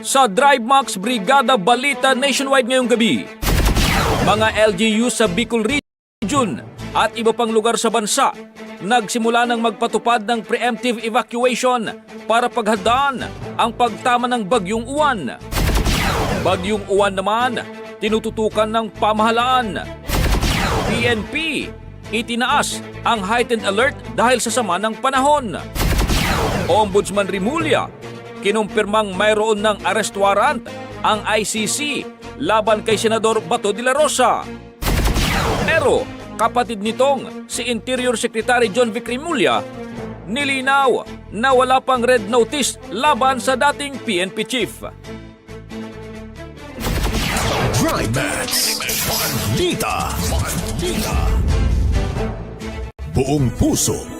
Sa Drive Max Brigada Balita Nationwide ngayong gabi, mga LGU sa Bicol Region at iba pang lugar sa bansa nagsimula ng magpatupad ng preemptive evacuation para paghandaan ang pagtama ng Bagyong Uwan. Bagyong Uwan naman, tinututukan ng pamahalaan. PNP, itinaas ang heightened alert dahil sa sama ng panahon. Ombudsman Rimulya, kinumpirmang mayroon ng arrest warrant ang ICC laban kay Senador Bato de la Rosa. Pero kapatid nitong si Interior Secretary John Vic Rimulya, nilinaw na wala pang red notice laban sa dating PNP chief. Balita. Buong puso.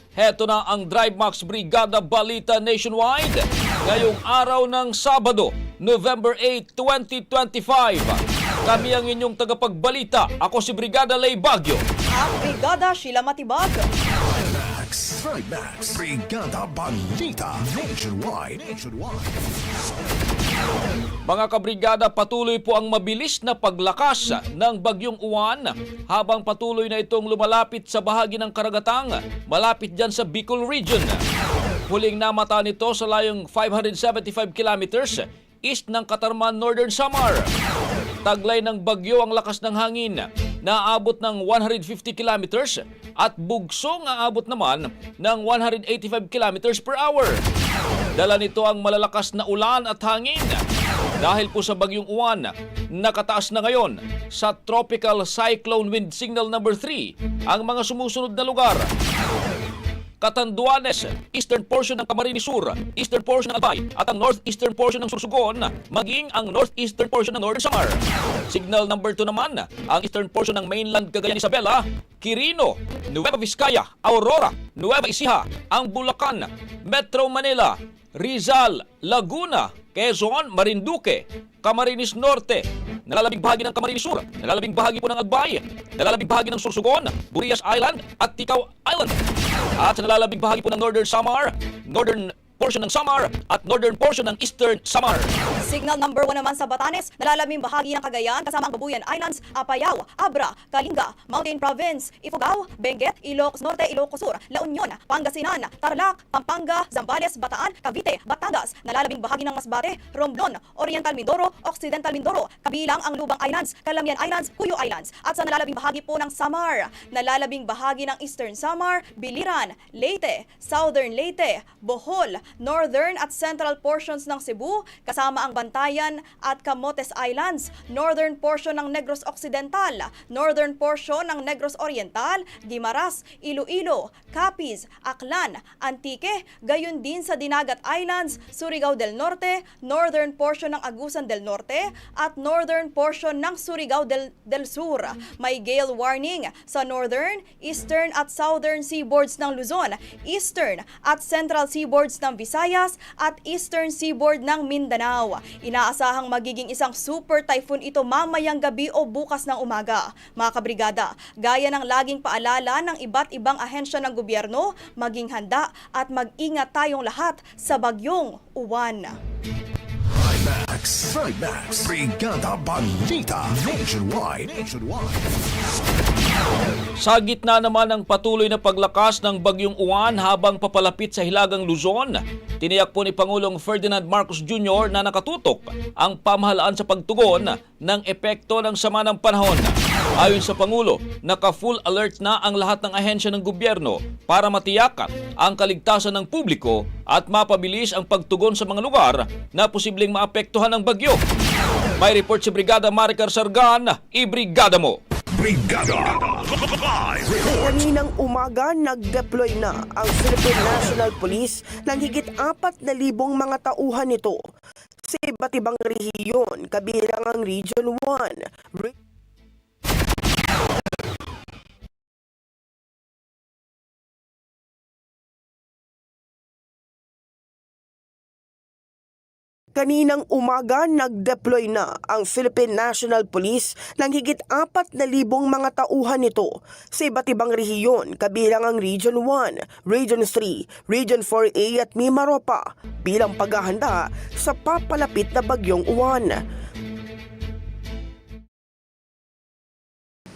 heto na ang Drive Max Brigada Balita Nationwide ngayong araw ng Sabado, November 8, 2025. Kami ang inyong tagapagbalita. Ako si Brigada Lay Bagyo. Ang Brigada Sheila Matibag. Max. Max. Brigada Balita Nationwide. Nationwide. Mga kabrigada, patuloy po ang mabilis na paglakas ng bagyong uwan habang patuloy na itong lumalapit sa bahagi ng karagatang malapit dyan sa Bicol Region. Huling namata nito sa layong 575 kilometers east ng Katarman, Northern Samar. Taglay ng bagyo ang lakas ng hangin na aabot ng 150 kilometers at bugsong aabot naman ng 185 kilometers per hour. Dala nito ang malalakas na ulan at hangin. Dahil po sa bagyong Uwan, nakataas na ngayon sa Tropical Cyclone Wind Signal number 3 ang mga sumusunod na lugar. Catanduanes, eastern portion ng Camarines Sur, eastern portion ng Albay, at ang northeastern portion ng Sursugon, maging ang northeastern portion ng Northern Samar. Signal number 2 naman, ang eastern portion ng mainland Cagayan Isabela, Quirino, Nueva Vizcaya, Aurora, Nueva Ecija, ang Bulacan, Metro Manila, Rizal, Laguna, Quezon, Marinduque, Camarines Norte, nalalabing bahagi ng Camarines Sur, nalalabing bahagi po ng Agbay, nalalabing bahagi ng Sursugon, Burias Island at Tikaw Island. At sa nalalabing bahagi po ng Northern Samar, Northern portion ng Samar at northern portion ng Eastern Samar. Signal number 1 naman sa Batanes, nalalaming bahagi ng Cagayan kasama ang Babuyan Islands, Apayao, Abra, Kalinga, Mountain Province, Ifugao, Benguet, Ilocos Norte, Ilocos Sur, La Union, Pangasinan, Tarlac, Pampanga, Zambales, Bataan, Cavite, Batangas, nalalabing bahagi ng Masbate, Romblon, Oriental Mindoro, Occidental Mindoro, kabilang ang Lubang Islands, Calamian Islands, Cuyo Islands, at sa nalalabing bahagi po ng Samar, nalalabing bahagi ng Eastern Samar, Biliran, Leyte, Southern Leyte, Bohol, Northern at Central portions ng Cebu, kasama ang Bantayan at Camotes Islands, Northern portion ng Negros Occidental, Northern portion ng Negros Oriental, Guimaras, Iloilo, Capiz, Aklan, Antique, gayon din sa Dinagat Islands, Surigao del Norte, Northern portion ng Agusan del Norte, at Northern portion ng Surigao del, del Sur. May gale warning sa Northern, Eastern at Southern seaboards ng Luzon, Eastern at Central seaboards ng Visayas at Eastern seaboard ng Mindanao. Inaasahang magiging isang super typhoon ito mamayang gabi o bukas ng umaga. Mga kabrigada, gaya ng laging paalala ng iba't ibang ahensya ng gobyerno, maging handa at mag-ingat tayong lahat sa bagyong uwan. Max, Max, Brigada Balita Nationwide. Nationwide. Sa gitna naman ng patuloy na paglakas ng bagyong uwan habang papalapit sa Hilagang Luzon, tiniyak po ni Pangulong Ferdinand Marcos Jr. na nakatutok ang pamahalaan sa pagtugon ng epekto ng sama ng panahon. Ayon sa Pangulo, naka-full alert na ang lahat ng ahensya ng gobyerno para matiyakan ang kaligtasan ng publiko at mapabilis ang pagtugon sa mga lugar na posibleng maapektuhan ng bagyo. May report si Brigada Maricar Sargan, i-brigada mo! Brigada. Live Report Kaninang umaga, nag-deploy na ang Philippine National Police ng higit apat na libong mga tauhan nito sa iba't ibang rehiyon kabilang ang Region 1, Kaninang umaga, nag-deploy na ang Philippine National Police ng higit apat na libong mga tauhan nito sa iba't ibang rehiyon kabilang ang Region 1, Region 3, Region 4A at Mimaropa bilang paghahanda sa papalapit na bagyong uwan.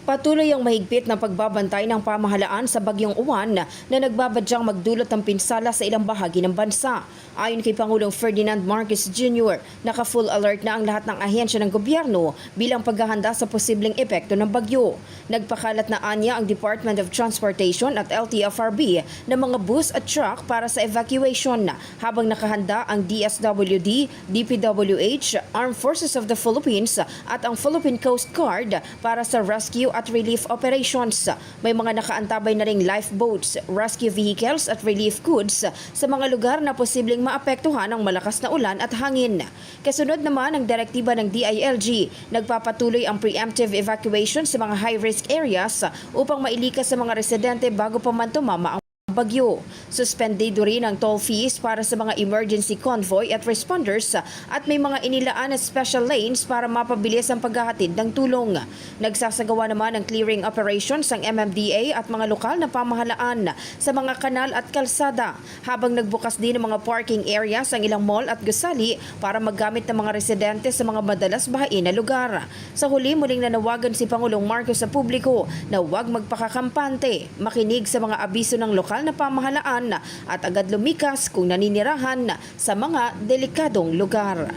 Patuloy ang mahigpit na pagbabantay ng pamahalaan sa bagyong uwan na nagbabadyang magdulot ng pinsala sa ilang bahagi ng bansa. Ayon kay Pangulong Ferdinand Marcos Jr., naka-full alert na ang lahat ng ahensya ng gobyerno bilang paghahanda sa posibleng epekto ng bagyo. Nagpakalat na anya ang Department of Transportation at LTFRB ng mga bus at truck para sa evacuation habang nakahanda ang DSWD, DPWH, Armed Forces of the Philippines at ang Philippine Coast Guard para sa rescue at relief operations. May mga nakaantabay na ring lifeboats, rescue vehicles at relief goods sa mga lugar na posibleng maapektuhan ng malakas na ulan at hangin. Kasunod naman ang direktiba ng DILG, nagpapatuloy ang preemptive evacuation sa mga high-risk areas upang mailikas sa mga residente bago pa man tumama ang bagyo. Suspendido rin ang toll fees para sa mga emergency convoy at responders at may mga inilaan na special lanes para mapabilis ang paghahatid ng tulong. Nagsasagawa naman ng clearing operations ang MMDA at mga lokal na pamahalaan sa mga kanal at kalsada habang nagbukas din ng mga parking areas ang ilang mall at gusali para maggamit ng mga residente sa mga madalas bahain na lugar. Sa huli, muling nanawagan si Pangulong Marcos sa publiko na huwag magpakakampante, makinig sa mga abiso ng lokal na pamahalaan at agad lumikas kung naninirahan sa mga delikadong lugar.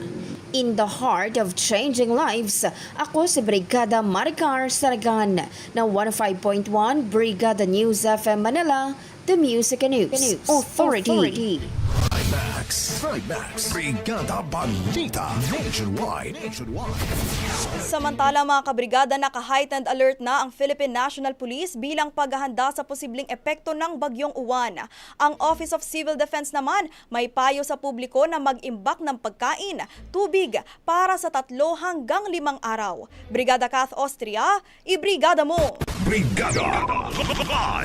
In the heart of changing lives, ako si Brigada Maricar Saragan ng 105.1 Brigada News FM Manila, the Music and News, Authority. Max. Max. Brigada Balita. Nationwide. Nationwide. Samantala mga kabrigada, naka-heightened alert na ang Philippine National Police bilang paghahanda sa posibleng epekto ng bagyong uwan. Ang Office of Civil Defense naman may payo sa publiko na mag-imbak ng pagkain, tubig para sa tatlo hanggang limang araw. Brigada Kath Austria, ibrigada mo! Brigada.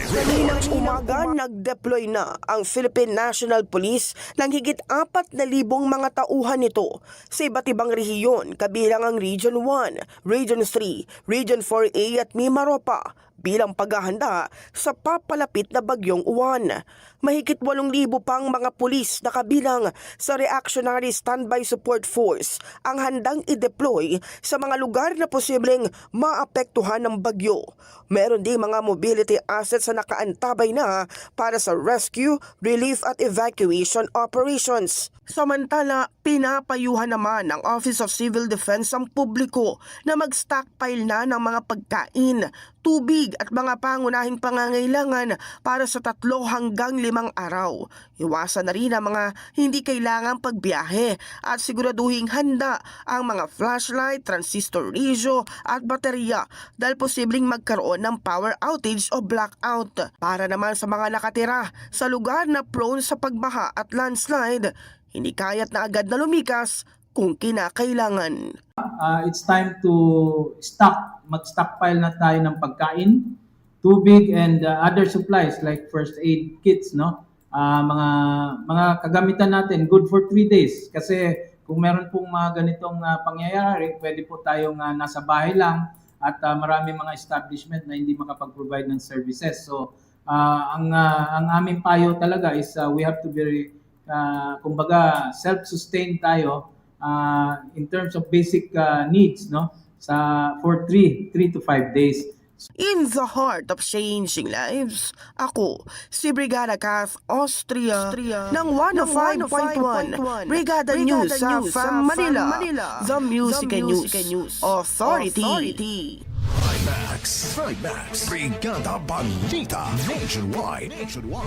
Kaninang umaga, nag-deploy na ang Philippine National Police ng higit apat na libong mga tauhan nito sa iba't ibang rehiyon kabilang ang Region 1, Region 3, Region 4A at Mimaropa bilang paghahanda sa papalapit na bagyong uwan. Mahigit 8,000 pang mga pulis na kabilang sa Reactionary Standby Support Force ang handang i-deploy sa mga lugar na posibleng maapektuhan ng bagyo. Meron ding mga mobility assets na nakaantabay na para sa rescue, relief at evacuation operations. Samantala, pinapayuhan naman ng Office of Civil Defense ang publiko na mag-stockpile na ng mga pagkain, tubig at mga pangunahing pangangailangan para sa tatlo hanggang limang araw. Iwasan na rin ang mga hindi kailangang pagbiyahe at siguraduhing handa ang mga flashlight, transistor radio at baterya dahil posibleng magkaroon ng power outage o blackout. Para naman sa mga nakatira sa lugar na prone sa pagbaha at landslide, hindi kaya't na agad na lumikas kung kinakailangan. uh, it's time to stock, mag-stockpile na tayo ng pagkain, tubig, and uh, other supplies like first aid kits, no? Ah, mga mga kagamitan natin, good for three days. Kasi kung meron pong mga ganitong ah, pangyayari, pwede po tayong ah, nasa bahay lang at ah, marami mga establishment na hindi makapag-provide ng services. So, ah, ang ah, ang aming payo talaga is ah, we have to be uh, kumbaga self-sustained tayo uh, in terms of basic uh, needs no sa for 3 3 to 5 days In the heart of changing lives, ako, si Brigada Kath Austria, ng 105.1 Brigada News sa from Manila, The Music and News Authority. Max. Max. Brigada Balita. Nationwide. Nationwide.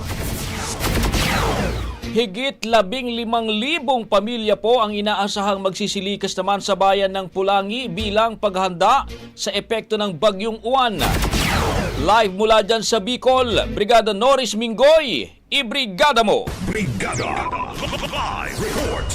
Higit labing limang libong pamilya po ang inaasahang magsisilikas naman sa bayan ng Pulangi bilang paghanda sa epekto ng bagyong uwan. Live mula dyan sa Bicol, Brigada Norris Mingoy, ibrigada mo! Brigada. Live report.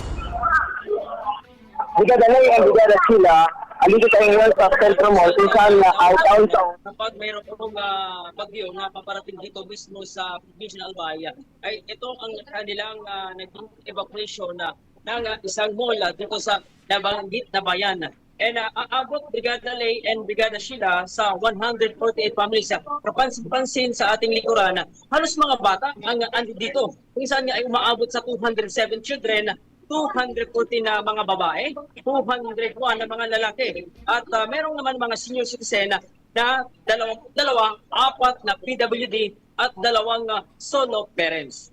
Brigada Lay and Brigada Sila, andito tayo ngayon sa Centro Mall kung saan na kahit taon sa kapag mayroon pong uh, bagyo na paparating dito mismo sa provincial Albaya, ay ito ang kanilang uh, naging evacuation na ng uh, isang mall uh, dito sa nabanggit na bayan. And uh, aabot Brigada Lay and Brigada Sheila sa 148 families. Kapansin-pansin sa ating likuran, halos mga bata ang uh, dito. Kung saan nga ay umaabot sa 207 children 240 na mga babae, 201 na mga lalaki. At uh, merong naman mga senior citizen na, na dalawang, dalawa, apat na PWD at dalawang uh, solo parents.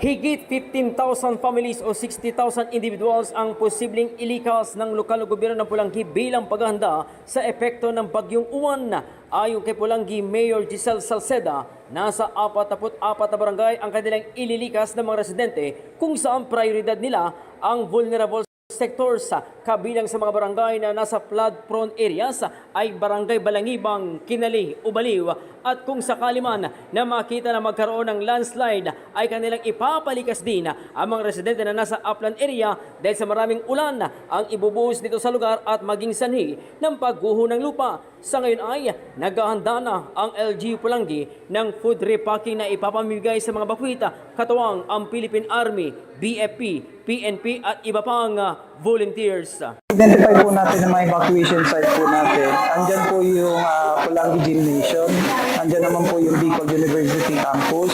Higit 15,000 families o 60,000 individuals ang posibleng ilikas ng lokal na gobyerno ng Pulanggi bilang paghahanda sa epekto ng bagyong uwan. Ayon kay Pulanggi Mayor Giselle Salceda, nasa 44 na barangay ang kanilang ililikas ng mga residente kung saan prioridad nila ang vulnerable sectors kabilang sa mga barangay na nasa flood-prone areas ay Barangay Balangibang, Kinali, Ubaliw at kung sakali man na makita na magkaroon ng landslide ay kanilang ipapalikas din ang mga residente na nasa upland area dahil sa maraming ulan ang ibubuhos dito sa lugar at maging sanhi ng pagguho ng lupa. Sa ngayon ay naghahanda na ang LG Pulangi ng food repacking na ipapamigay sa mga bakwita katuwang ang Philippine Army, BFP, PNP at iba pang uh, volunteers. Identify po natin ang mga evacuation site po natin. Andyan po yung uh, Pulangi Gymnasium. Andyan naman po yung Bicol University Campus,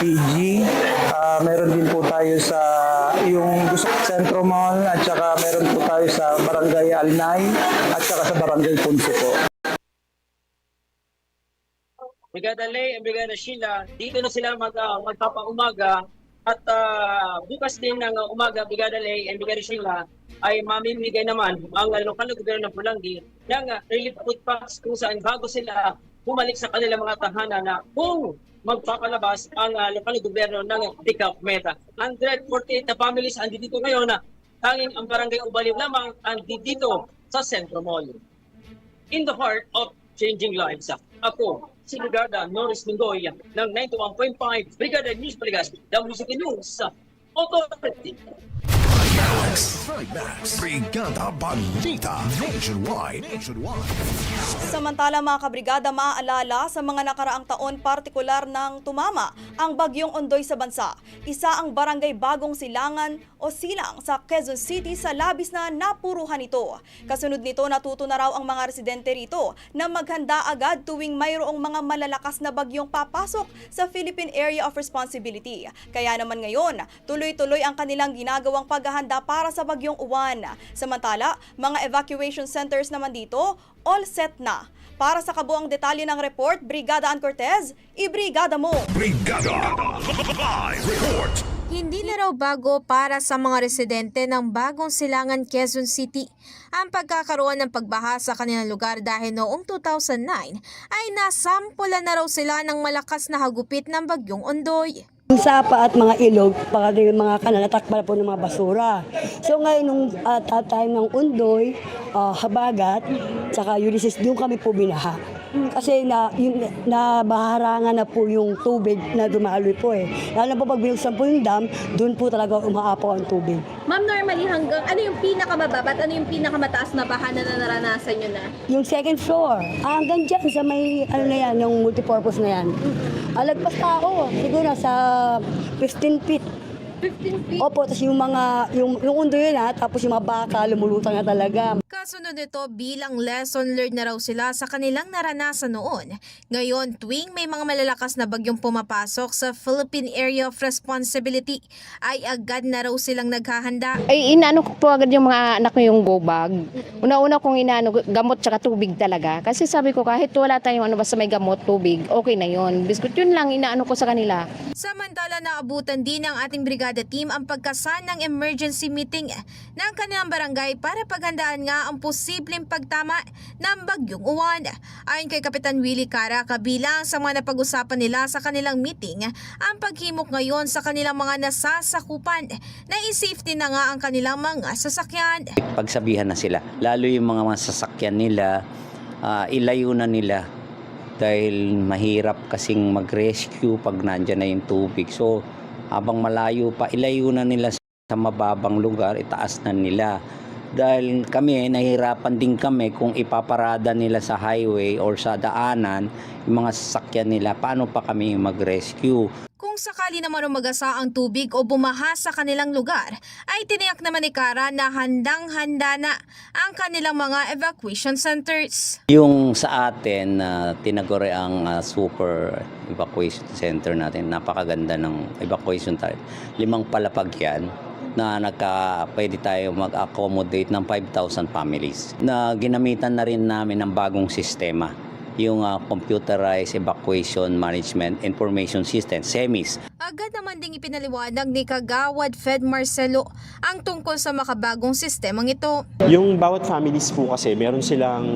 PG. Ah, meron din po tayo sa yung Centro Mall at saka meron po tayo sa Barangay Alnay at saka sa Barangay Punso po. Brigada Lay and Brigada Sheila, dito na sila mag, uh, magpapaumaga at uh, bukas din ng umaga, Brigada Lay and Brigada Sheila ay mamimigay naman ang uh, lokal na gobyerno ng Pulangi ng uh, relief food packs kung saan bago sila bumalik sa kanilang mga tahanan na kung magpapalabas ang uh, lokal na gobyerno ng Dicap Meta. 148 na families andi dito ngayon na tanging ang barangay Ubaliw lamang andi dito sa Centro Mall. In the heart of changing lives. Ako, si Brigada Norris Mindoy ng 91.5 Brigada News Paligas, WCT News Authority. Trimax. Brigada Balita. Nationwide. Nationwide. Samantala mga kabrigada maaalala sa mga nakaraang taon partikular ng tumama ang bagyong ondoy sa bansa. Isa ang barangay Bagong Silangan o Silang sa Quezon City sa labis na napuruhan ito. Kasunod nito natuto na raw ang mga residente rito na maghanda agad tuwing mayroong mga malalakas na bagyong papasok sa Philippine Area of Responsibility. Kaya naman ngayon, tuloy-tuloy ang kanilang ginagawang paghahanda para sa bagyong uwan. Samantala, mga evacuation centers naman dito, all set na. Para sa kabuang detalye ng report, Brigada Ann Cortez, ibrigada mo! Brigada Live Report. Hindi na raw bago para sa mga residente ng bagong silangan Quezon City ang pagkakaroon ng pagbaha sa kanilang lugar dahil noong 2009 ay nasampulan na raw sila ng malakas na hagupit ng bagyong Ondoy. Sapa at mga ilog, pati yung mga kanal, natakbal po ng mga basura. So ngayon, nung uh, time ng Undoy, ah, Habagat, tsaka Ulysses, doon kami po binaha. Kasi na, yung, nabaharangan na po yung tubig na dumaloy po eh. Lalo na po pag binuksan po yung dam, doon po talaga umaapaw ang tubig. Ma'am, normally hanggang ano yung pinakamababa at ano yung pinakamataas na baha na naranasan nyo na? Yung second floor, ah, hanggang dyan sa may, ano na yan, yung multipurpose na yan. Alagpas tao, siguro sa 15 feet. 15 feet? Opo, tapos yung mga, yung, yung undo yun ha, tapos yung mga baka, lumulutang na talaga. Kasunod nito bilang lesson learned na raw sila sa kanilang naranasan noon. Ngayon, tuwing may mga malalakas na bagyong pumapasok sa Philippine Area of Responsibility, ay agad na raw silang naghahanda. Ay, inaano ko po agad yung mga anak ko yung go bag. Una-una kong inaano, gamot tsaka tubig talaga. Kasi sabi ko, kahit wala tayong ano, basta may gamot, tubig, okay na yon. Biskut yun lang, inaano ko sa kanila. Samantala naabutan din ng ating brigada team ang pagkasan ng emergency meeting ng kanilang barangay para paghandaan nga ang posibleng pagtama ng bagyong uwan. Ayon kay Kapitan Willie Cara, kabilang sa mga napag-usapan nila sa kanilang meeting, ang paghimok ngayon sa kanilang mga nasasakupan na i-safety na nga ang kanilang mga sasakyan. pagsabihan na sila. Lalo yung mga sasakyan nila, ah, ilayo na nila dahil mahirap kasing mag-rescue pag nandyan na yung tubig. So, habang malayo pa, ilayo na nila sa mababang lugar, itaas na nila. Dahil kami, nahihirapan din kami kung ipaparada nila sa highway or sa daanan yung mga sasakyan nila, paano pa kami mag-rescue? Kung sakali naman umagasa ang tubig o bumaha sa kanilang lugar, ay tiniyak naman ni Cara na handang-handa na ang kanilang mga evacuation centers. Yung sa atin na tinaguri ang ah, super evacuation center natin, napakaganda ng evacuation type. Limang palapag yan na nagka, pwede tayo mag-accommodate ng 5,000 families. Na ginamitan na rin namin ng bagong sistema, yung ah, Computerized Evacuation Management Information System, SEMIS. Agad naman ding ipinaliwanag ni Kagawad Fed Marcelo ang tungkol sa makabagong sistemang ito. Yung bawat families po kasi meron silang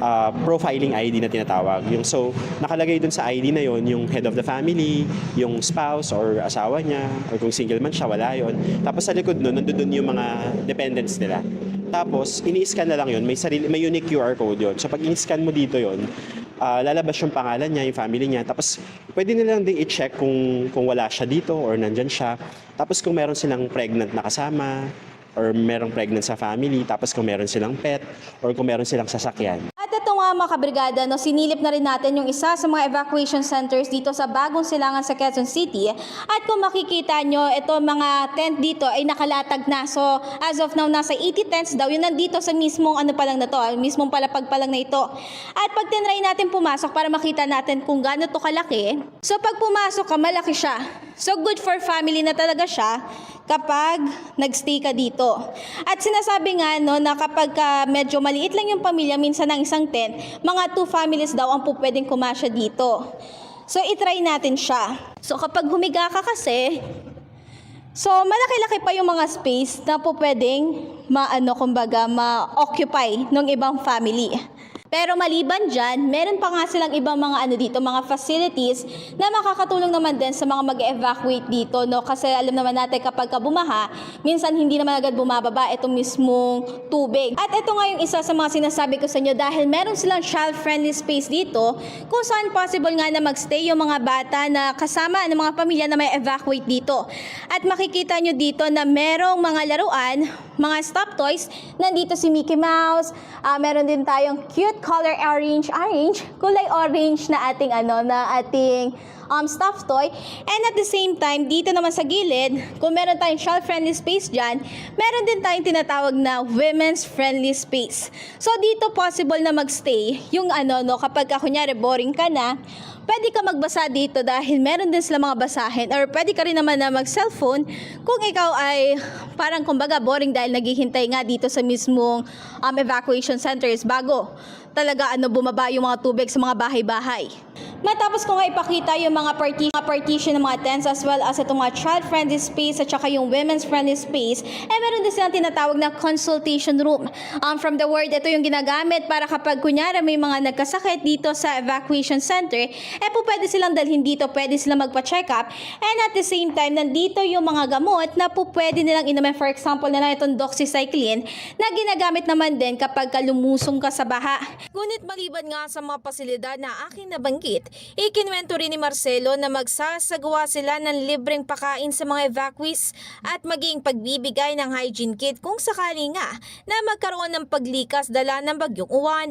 ah, profiling ID na tinatawag. Yung so nakalagay dun sa ID na yon yung head of the family, yung spouse or asawa niya, or kung single man siya, wala yon. Tapos sa likod nun, nandun dun yung mga dependents nila. Tapos, ini-scan na lang yun. May, sarili, may unique QR code yun. So, pag in-scan mo dito yon ah, lalabas yung pangalan niya, yung family niya. Tapos, pwede nilang ding i-check kung, kung wala siya dito or nandyan siya. Tapos, kung meron silang pregnant na kasama, or merong pregnant sa family, tapos kung meron silang pet, or kung meron silang sasakyan. Nga mga kabrigada, no, sinilip na rin natin yung isa sa mga evacuation centers dito sa bagong silangan sa Quezon City. At kung makikita nyo, ito mga tent dito ay nakalatag na. So as of now, nasa 80 tents daw. Yun nandito sa mismong ano pa lang na to, ah, mismong palapag pa na ito. At pag tinry natin pumasok para makita natin kung gaano to kalaki. So pag pumasok ka, malaki siya. So good for family na talaga siya kapag nagstay ka dito. At sinasabi nga no, na kapag ka medyo maliit lang yung pamilya, minsan ng isang tent, mga two families daw ang po pwedeng kumasya dito. So itry natin siya. So kapag humiga ka kasi, so malaki-laki pa yung mga space na po pwedeng maano kumbaga ma-occupy ng ibang family. Pero maliban dyan, meron pa nga silang ibang mga ano dito, mga facilities na makakatulong naman din sa mga mag-evacuate dito, no? Kasi alam naman natin kapag ka bumaha, minsan hindi naman agad bumababa itong mismong tubig. At ito nga yung isa sa mga sinasabi ko sa inyo dahil meron silang child-friendly space dito kung saan possible nga na magstay yung mga bata na kasama ng mga pamilya na may evacuate dito. At makikita nyo dito na merong mga laruan, mga stop toys. Nandito si Mickey Mouse, ah, meron din tayong cute color orange, orange, kulay orange na ating ano, na ating um, stuffed toy. And at the same time, dito naman sa gilid, kung meron tayong child-friendly space dyan, meron din tayong tinatawag na women's friendly space. So dito possible na magstay yung ano, no, kapag ka, kunyari boring ka na, pwede ka magbasa dito dahil meron din sila mga basahin or pwede ka rin naman na mag-cellphone kung ikaw ay parang kumbaga boring dahil naghihintay nga dito sa mismong um, evacuation centers bago talaga ano bumaba yung mga tubig sa mga bahay-bahay. Matapos ko nga ipakita yung mga partition, mga partition ng mga tents as well as itong mga child-friendly space at saka yung women's friendly space, eh meron din silang tinatawag na consultation room. Um, from the word, ito yung ginagamit para kapag kunyari may mga nagkasakit dito sa evacuation center, eh po pwede silang dalhin dito, pwede silang magpa-check up, and at the same time, nandito yung mga gamot na po pwede nilang inumin. For example, na lang itong doxycycline na ginagamit naman din kapag kalumusong ka sa baha. Ngunit maliban nga sa mga pasilidad na aking nabanggit, ikinwento rin ni Marcelo na magsasagawa sila ng libreng pakain sa mga evacuees at maging pagbibigay ng hygiene kit kung sakali nga na magkaroon ng paglikas dala ng bagyong uwan.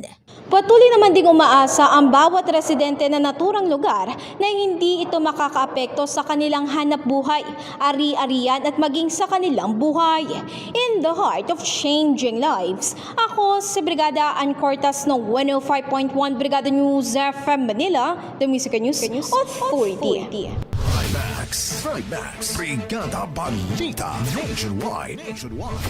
Patuloy naman ding umaasa ang bawat residente na naturang lugar na hindi ito makakaapekto sa kanilang hanap buhay, ari-arian at maging sa kanilang buhay. In the heart of changing lives, ako si Brigada Ann Cortas ng 105.1 Brigada News FM Manila, the Music News Authority. Trimax. Trimax. Brigada Balita. Nationwide. Nationwide.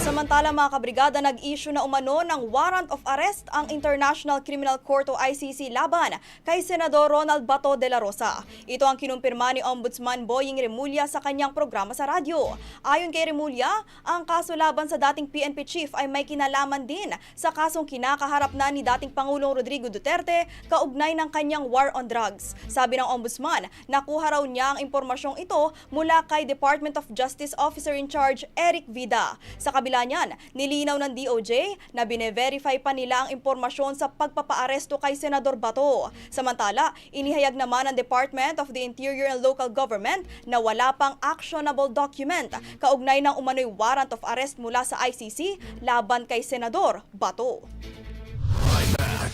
Samantala mga kabrigada, nag-issue na umano ng warrant of arrest ang International Criminal Court o ICC laban kay Senador Ronald Bato de la Rosa. Ito ang kinumpirma ni Ombudsman Boying Remulla sa kanyang programa sa radyo. Ayon kay Remulla, ang kaso laban sa dating PNP chief ay may kinalaman din sa kasong kinakaharap na ni dating Pangulong Rodrigo Duterte kaugnay ng kanyang war on drugs. Sabi ng Ombudsman, nakuha raw niya ang impormasyong ito mula kay Department of Justice Officer in Charge Eric Vida. Sa kabila niyan, nilinaw ng DOJ na bine-verify pa nila ang impormasyon sa pagpapaaresto kay Senador Bato. Samantala, inihayag naman ng Department of the Interior and Local Government na wala pang actionable document kaugnay ng umano'y warrant of arrest mula sa ICC laban kay Senador Bato.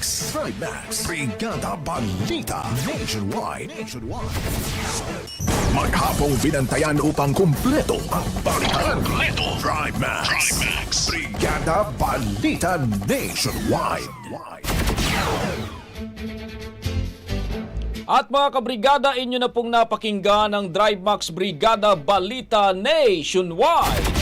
Trimax. Trimax. Brigada Balita. Nationwide. Nationwide. Maghapong binantayan upang kumpleto ang balitan. Kumpleto. Trimax. Trimax. Brigada Balita Nationwide. At mga kabrigada, inyo na pong napakinggan ang Drive Max Brigada Balita Nationwide.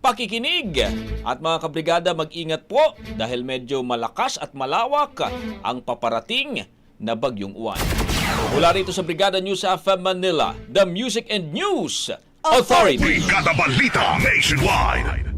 pakikinig. At mga kabrigada, mag-ingat po dahil medyo malakas at malawak ang paparating na bagyong uwan. Mula rito sa Brigada News FM Manila, the Music and News Authority. Brigada Balita Nationwide.